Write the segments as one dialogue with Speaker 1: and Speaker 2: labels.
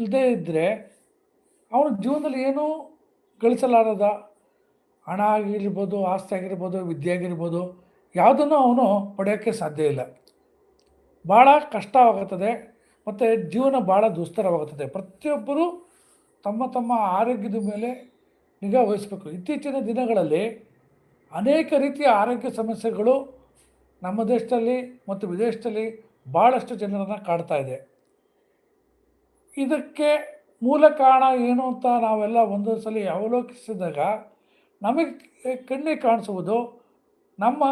Speaker 1: ಇಲ್ಲದೇ ಇದ್ದರೆ ಅವನ ಜೀವನದಲ್ಲಿ ಏನೂ ಗಳಿಸಲಾರದ ಹಣ ಆಗಿರ್ಬೋದು, ಆಸ್ತಿ ಆಗಿರ್ಬೋದು, ವಿದ್ಯೆ ಆಗಿರ್ಬೋದು, ಯಾವುದನ್ನು ಅವನು ಪಡೆಯೋಕ್ಕೆ ಸಾಧ್ಯ ಇಲ್ಲ. ಭಾಳ ಕಷ್ಟವಾಗುತ್ತದೆ ಮತ್ತು ಜೀವನ ಭಾಳ ದುಸ್ತರವಾಗುತ್ತದೆ. ಪ್ರತಿಯೊಬ್ಬರೂ ತಮ್ಮ ತಮ್ಮ ಆರೋಗ್ಯದ ಮೇಲೆ ನಿಗಾ ವಹಿಸಬೇಕು. ಇತ್ತೀಚಿನ ದಿನಗಳಲ್ಲಿ ಅನೇಕ ರೀತಿಯ ಆರೋಗ್ಯ ಸಮಸ್ಯೆಗಳು ನಮ್ಮ ದೇಶದಲ್ಲಿ ಮತ್ತು ವಿದೇಶದಲ್ಲಿ ಭಾಳಷ್ಟು ಜನರನ್ನು ಕಾಡ್ತಾ ಇದೆ. ಇದಕ್ಕೆ ಮೂಲ ಕಾರಣ ಏನು ಅಂತ ನಾವೆಲ್ಲ ಒಂದೊಂದು ಸಲ ಅವಲೋಕಿಸಿದಾಗ ನಮಗೆ ಕಣ್ಣಿಗೆ ಕಾಣಿಸುವುದು ನಮ್ಮ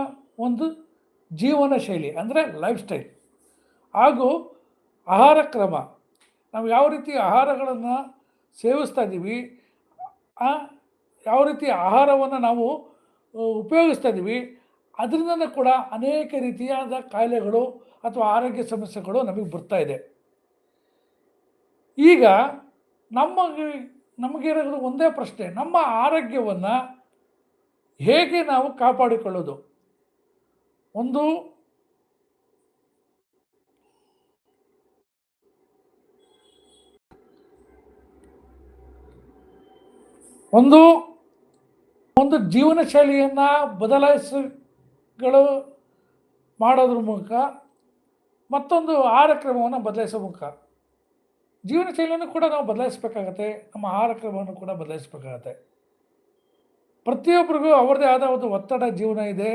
Speaker 1: ಒಂದು ಜೀವನ ಶೈಲಿ, ಅಂದರೆ ಲೈಫ್ ಸ್ಟೈಲ್ ಹಾಗೂ ಆಹಾರ ಕ್ರಮ. ನಾವು ಯಾವ ರೀತಿ ಆಹಾರಗಳನ್ನು ಸೇವಿಸ್ತಾ ಇದ್ದೀವಿ ಯಾವ ರೀತಿ ಆಹಾರವನ್ನು ನಾವು ಉಪಯೋಗಿಸ್ತಾ ಇದ್ದೀವಿ ಅದರಿಂದ ಕೂಡ ಅನೇಕ ರೀತಿಯಾದ ಕಾಯಿಲೆಗಳು ಅಥವಾ ಆರೋಗ್ಯ ಸಮಸ್ಯೆಗಳು ನಮಗೆ ಬರ್ತಾ ಇದೆ. ಈಗ ನಮಗೆ, ನಮಗಿರೋದು ಒಂದೇ ಪ್ರಶ್ನೆ, ನಮ್ಮ ಆರೋಗ್ಯವನ್ನು ಹೇಗೆ ನಾವು ಕಾಪಾಡಿಕೊಳ್ಳೋದು? ಒಂದು ಒಂದು ಒಂದು ಜೀವನ ಶೈಲಿಯನ್ನು ಬದಲಾಯಿಸಗಳು ಮಾಡೋದ್ರ ಮೂಲಕ ಮತ್ತೊಂದು ಆಹಾರ ಕ್ರಮವನ್ನು ಬದಲಾಯಿಸೋ ಮೂಲಕ. ಜೀವನ ಶೈಲಿಯನ್ನು ಕೂಡ ನಾವು ಬದಲಾಯಿಸಬೇಕಾಗತ್ತೆ, ನಮ್ಮ ಆಹಾರ ಕ್ರಮವನ್ನು ಕೂಡ ಬದಲಾಯಿಸಬೇಕಾಗತ್ತೆ. ಪ್ರತಿಯೊಬ್ಬರಿಗೂ ಅವರದೇ ಆದ ಒಂದು ಒತ್ತಡ ಜೀವನ ಇದೆ.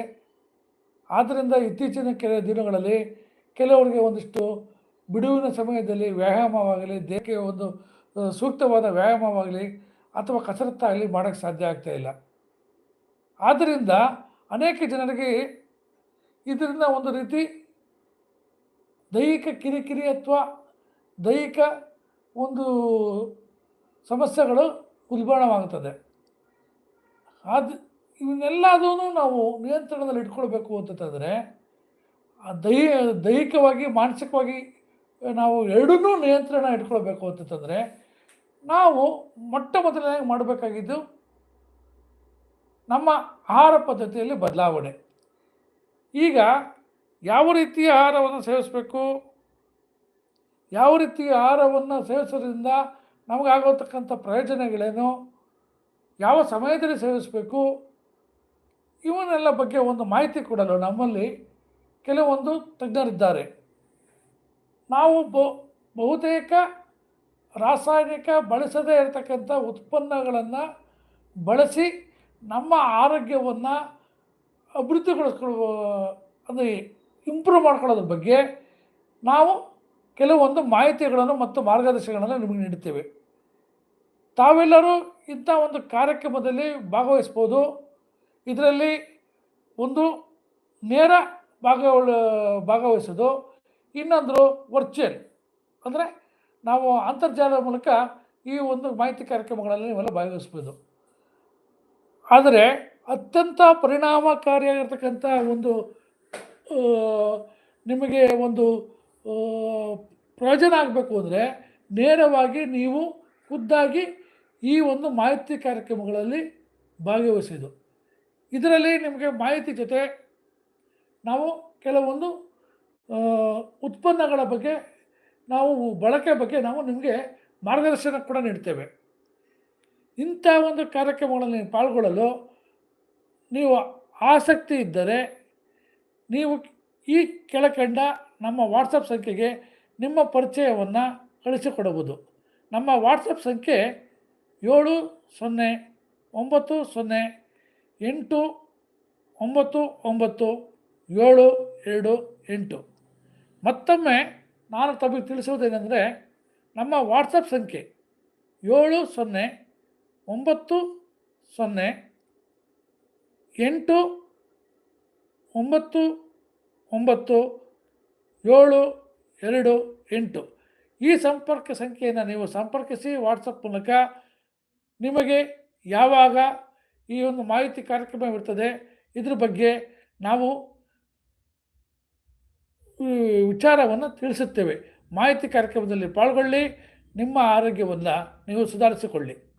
Speaker 1: ಆದ್ದರಿಂದ ಇತ್ತೀಚಿನ ಕೆಲ ದಿನಗಳಲ್ಲಿ ಕೆಲವರಿಗೆ ಒಂದಿಷ್ಟು ಬಿಡುವಿನ ಸಮಯದಲ್ಲಿ ವ್ಯಾಯಾಮವಾಗಲಿ, ದೇಹಕ್ಕೆ ಒಂದು ಸೂಕ್ತವಾದ ವ್ಯಾಯಾಮವಾಗಲಿ ಅಥವಾ ಕಸರತ್ತಾಗಲಿ ಮಾಡೋಕ್ಕೆ ಸಾಧ್ಯ ಆಗ್ತಾ ಇಲ್ಲ. ಆದ್ದರಿಂದ ಅನೇಕ ಜನರಿಗೆ ಇದರಿಂದ ಒಂದು ರೀತಿ ದೈಹಿಕ ಕಿರಿಕಿರಿ ಅಥವಾ ದೈಹಿಕ ಒಂದು ಸಮಸ್ಯೆಗಳು ಉಲ್ಬಣವಾಗುತ್ತದೆ ಅದು ಇವನ್ನೆಲ್ಲದೂ ನಾವು ನಿಯಂತ್ರಣದಲ್ಲಿ ಇಟ್ಕೊಳ್ಬೇಕು ಆ ದೈ, ದೈಹಿಕವಾಗಿ, ಮಾನಸಿಕವಾಗಿ ನಾವು ಎರಡನ್ನೂ ನಿಯಂತ್ರಣ ಇಟ್ಕೊಳ್ಬೇಕು ಅಂತಂದರೆ ನಾವು ಮೊಟ್ಟ ಮೊದಲನೇ ಮಾಡಬೇಕಾಗಿದ್ದು ನಮ್ಮ ಆಹಾರ ಪದ್ಧತಿಯಲ್ಲಿ ಬದಲಾವಣೆ. ಈಗ ಯಾವ ರೀತಿಯ ಆಹಾರವನ್ನು ಸೇವಿಸಬೇಕು? ಯಾವ ರೀತಿ ಆಹಾರವನ್ನು ಸೇವಿಸೋದ್ರಿಂದ ನಮಗಾಗೋತಕ್ಕಂಥ ಪ್ರಯೋಜನಗಳೇನು? ಯಾವ ಸಮಯದಲ್ಲಿ ಸೇವಿಸಬೇಕು? ಇವನ್ನೆಲ್ಲ ಬಗ್ಗೆ ಒಂದು ಮಾಹಿತಿ ಕೊಡಲು ನಮ್ಮಲ್ಲಿ ಕೆಲವೊಂದು ತಜ್ಞರಿದ್ದಾರೆ. ನಾವು ಬಹು, ಬಹುತೇಕ ರಾಸಾಯನಿಕ ಬಳಸದೇ ಇರತಕ್ಕಂಥ ಉತ್ಪನ್ನಗಳನ್ನು ಬಳಸಿ ನಮ್ಮ ಆರೋಗ್ಯವನ್ನು ಅಭಿವೃದ್ಧಿಗೊಳಿಸ್ಕೊಳ್ಳುವ ಅಂದರೆ ಇಂಪ್ರೂವ್ ಮಾಡ್ಕೊಳ್ಳೋದ್ರ ಬಗ್ಗೆ ನಾವು ಕೆಲವೊಂದು ಮಾಹಿತಿಗಳನ್ನು ಮತ್ತು ಮಾರ್ಗದರ್ಶನಗಳನ್ನು ನಿಮಗೆ ನೀಡುತ್ತೇವೆ. ತಾವೆಲ್ಲರೂ ಇಂಥ ಒಂದು ಕಾರ್ಯಕ್ರಮದಲ್ಲಿ ಭಾಗವಹಿಸ್ಬೋದು. ಇದರಲ್ಲಿ ಒಂದು ನೇರ ಭಾಗವಳ ಭಾಗವಹಿಸೋದು, ಇನ್ನೊಂದು ವರ್ಚುವಲ್. ಅಂದರೆ ನಾವು ಅಂತರ್ಜಾಲದ ಮೂಲಕ ಈ ಒಂದು ಮಾಹಿತಿ ಕಾರ್ಯಕ್ರಮಗಳಲ್ಲಿ ನೀವೆಲ್ಲ ಭಾಗವಹಿಸ್ಬೋದು. ಆದರೆ ಅತ್ಯಂತ ಪರಿಣಾಮಕಾರಿಯಾಗಿರ್ತಕ್ಕಂಥ ಒಂದು ನಿಮಗೆ ಒಂದು ಪ್ರಯೋಜನ ಆಗಬೇಕು ಅಂದರೆ ನೇರವಾಗಿ ನೀವು ಖುದ್ದಾಗಿ ಈ ಒಂದು ಮಾಹಿತಿ ಕಾರ್ಯಕ್ರಮಗಳಲ್ಲಿ ಭಾಗವಹಿಸಿದ್ದು ಇದರಲ್ಲಿ ನಿಮಗೆ ಮಾಹಿತಿ ಜೊತೆ ನಾವು ಕೆಲವೊಂದು ಉತ್ಪನ್ನಗಳ ಬಗ್ಗೆ, ನಾವು ಬಳಕೆ ಬಗ್ಗೆ ನಾವು ನಿಮಗೆ ಮಾರ್ಗದರ್ಶನ ಕೂಡ ನೀಡ್ತೇವೆ. ಇಂಥ ಒಂದು ಕಾರ್ಯಕ್ರಮಗಳಲ್ಲಿ ಪಾಲ್ಗೊಳ್ಳಲು ನೀವು ಆಸಕ್ತಿ ಇದ್ದರೆ ನೀವು ಈ ಕೆಳಕಂಡ ನಮ್ಮ ವಾಟ್ಸಪ್ ಸಂಖ್ಯೆಗೆ ನಿಮ್ಮ ಪರಿಚಯವನ್ನು ಕಳಿಸಿಕೊಡಬಹುದು. ನಮ್ಮ ವಾಟ್ಸಪ್ ಸಂಖ್ಯೆ ಏಳು ಸೊನ್ನೆ ಒಂಬತ್ತು ಸೊನ್ನೆ ಎಂಟು ಒಂಬತ್ತು ಒಂಬತ್ತು ಏಳು ಎರಡು ಎಂಟು. ಮತ್ತೊಮ್ಮೆ ನಾನು ತಮಗೆ ತಿಳಿಸುವುದೇನೆಂದರೆ ನಮ್ಮ ವಾಟ್ಸಪ್ ಸಂಖ್ಯೆ ಏಳು ಸೊನ್ನೆ ಒಂಬತ್ತು ಸೊನ್ನೆ ಎಂಟು ಒಂಬತ್ತು ಒಂಬತ್ತು ಏಳು, ಎರಡು, ಎಂಟು. ಈ ಸಂಪರ್ಕ ಸಂಖ್ಯೆಯನ್ನು ನೀವು ಸಂಪರ್ಕಿಸಿ ವಾಟ್ಸಪ್ ಮೂಲಕ ನಿಮಗೆ ಯಾವಾಗ ಈ ಒಂದು ಮಾಹಿತಿ ಕಾರ್ಯಕ್ರಮ ಇರ್ತದೆ, ಇದ್ರ ಬಗ್ಗೆ ನಾವು ವಿಚಾರವನ್ನು ತಿಳಿಸುತ್ತೇವೆ. ಮಾಹಿತಿ ಕಾರ್ಯಕ್ರಮದಲ್ಲಿ ಪಾಲ್ಗೊಳ್ಳಿ, ನಿಮ್ಮ ಆರೋಗ್ಯವನ್ನು ನೀವು ಸುಧಾರಿಸಿಕೊಳ್ಳಿ.